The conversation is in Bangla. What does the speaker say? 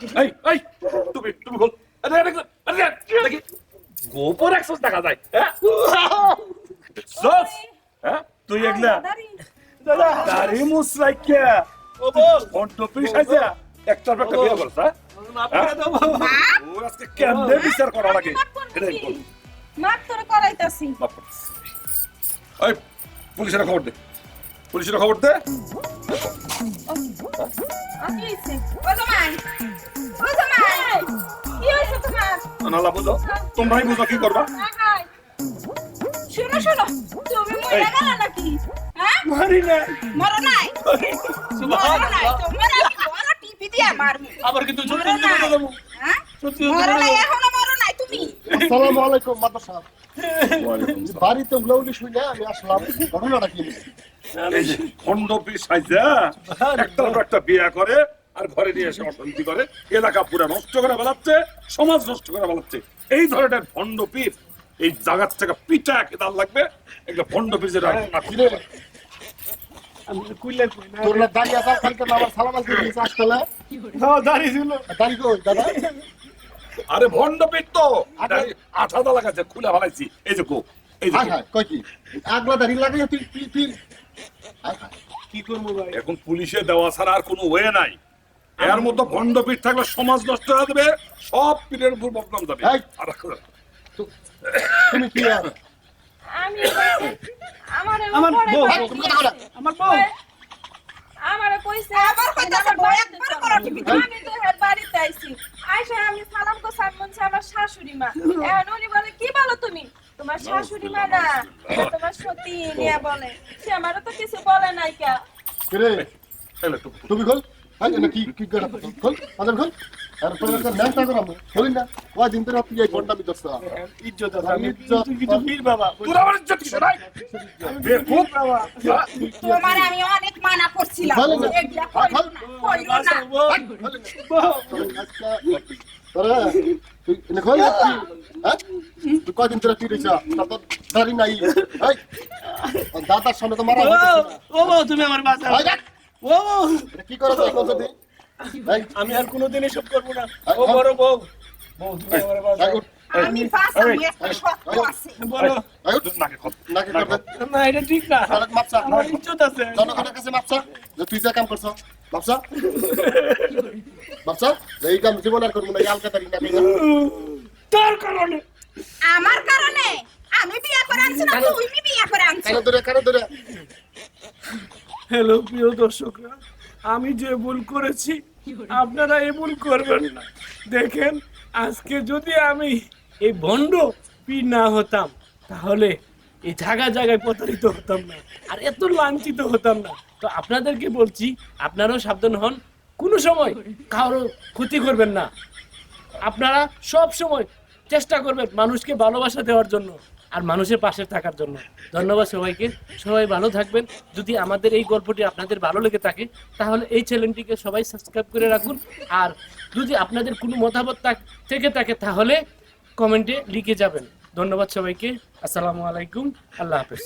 এই এই তুমি তুমি বল আরে আরে আরে দেখি যায় হ্যাঁ সস হ্যাঁ তুই এগলা দাদা দাড়ি ও বল ফোন টপিস আছে একটা একটা বিয়ে করছ হ্যাঁ ও আজকে কেমনে বিচার করা লাগে এটাই বল মাপ তোরে করাইতাছি এই পুলিশের খবর দে পুলিশের খবর দে হইছে ও জামাই ও নালা বুঝো তোমরাই বুঝো কি করবা। শোনো শোনো তুমি মরে। নাকি? হ্যাঁ? মারি না মরো নাই? মরো নাই। তোমার বড় টিপি দিয়া মারমু আবার কিন্তু সত্যি করে দেবো। হ্যাঁ? সত্যি মরো নাই দেবো। এখনও মরো নাই তুমি? আসসালামু আলাইকুম মাতা সাহেব বাড়িতে উলাউলি শুনে আমি আসলাম ঘটনাটা কি? খন্ড পিস একটার পর একটা বিয়া করে আর ঘরে নিয়ে এসে অশান্তি করে। এলাকা পুরা নষ্ট করে বেলাচ্ছে সমাজ নষ্ট করে বেলাচ্ছে এই ধরনের ভণ্ড পিস এই জায়গার থেকে পিঠা খেতাল লাগবে একটা ভণ্ড পিসের কিরে আমি না। তোর দাঁড়িয়ে আসার কালকে না সালাম আলকে আসলে দাঁড়িয়ে ছিল। দাঁড়িয়ে কই দাদা? আরে ভণ্ড পিস তো! আঠা দা লাগাচ্ছে খুলে ফেলাইছি এই যে কো এই যে হাই কই কি? আগলা তুই তুই কি করব ভাই? এখন পুলিশে দেওয়া ছাড়া আর কোনো ওয়ে নাই। এর মতো ভণ্ড পিঠ থাকলে সমাজ নষ্ট হয়ে যাবে সব পীরের উপর বদনাম যাবে। তুমি কি আর? আমি আমার আমার বউ। তুমি কথা আমার বউ। আমারে কইছে আবার কইতাছে বয় একবার করো টিপি আমি তো হের বাড়িতে আইছি। আইসা আমি সালাম কো সামনছে আমার শাশুড়ি মা। এখন উনি বলে কি বলো তুমি? তোমার শাশুড়ি মা না তোমার সতী নিয়ে বলে। সে আমারও তো কিছু বলে নাই কে। তুমি হাই না কি কি করে? খোল আদর খোল। আর তোর একটা ন্যাংটা করে আমি খোলি না। ওই দিন তোর তুই এই ঘণ্টা আমি দস্তা ইজ্জত আছে আমি ইজ্জত। তুই কিছু বীর বাবা। তোর আমার ইজ্জত কিসে নাই বেকুব বাবা তোমার আমি অনেক মানা করছিলাম। এগুলা কইরো না, কইরো না। হাই, খোল না। আজকে তোরা তুই এনে খোল। হ্যাঁ? তুই কয়দিন ধরে তুই রইছা তার তো নাই। দাদার সামনে তো মারা ও তুমি আমার দেখ, ও বউ এটা কি করে তুই এখন যদি হাই, আমি আর কোনোদিন এসব করব না। ও বড় বউ। বউ তুমি আমার হাই, বাঁচা উঠ, আমি পাস আমি একটা শক্ত আছে। বলো। হাই, উঠ। নাকে খত না এটা ঠিক না। সড়ক মাপসা। আমার ইজ্জত আছে। জনগণের কাছে মাপসা। যে তুই যা কাম করছ মাপসা। মাপসা এই কাম জীবন আর করব না এই আলকা তারি না তোর কারণে। আমার কারণে? আমি বিয়ে করে আনছি না তুমি বিয়ে করে আনছো। কানে ধরে কানে ধরে। হ্যালো, প্রিয় দর্শকরা, আমি যে ভুল করেছি, আপনারা এ ভুল করবেন না। দেখেন, আজকে যদি আমি এই ভণ্ড পি না হতাম, তাহলে এই জায়গা জায়গায় প্রতারিত হতাম না, আর এত লাঞ্ছিত হতাম না। তো আপনাদেরকে বলছি, আপনারাও সাবধান হন। কোনো সময় কারও ক্ষতি করবেন না। আপনারা সব সময় চেষ্টা করবেন মানুষকে ভালোবাসা দেওয়ার জন্য আর মানুষের পাশে থাকার জন্য। ধন্যবাদ সবাইকে। সবাই ভালো থাকবেন। যদি আমাদের এই গল্পটি আপনাদের ভালো লেগে থাকে, তাহলে এই চ্যানেলটিকে সবাই সাবস্ক্রাইব করে রাখুন। আর যদি আপনাদের কোনো মতামত থেকে থাকে, তাহলে কমেন্টে লিখে যাবেন। ধন্যবাদ সবাইকে। আসসালামু আলাইকুম। আল্লাহ হাফেজ।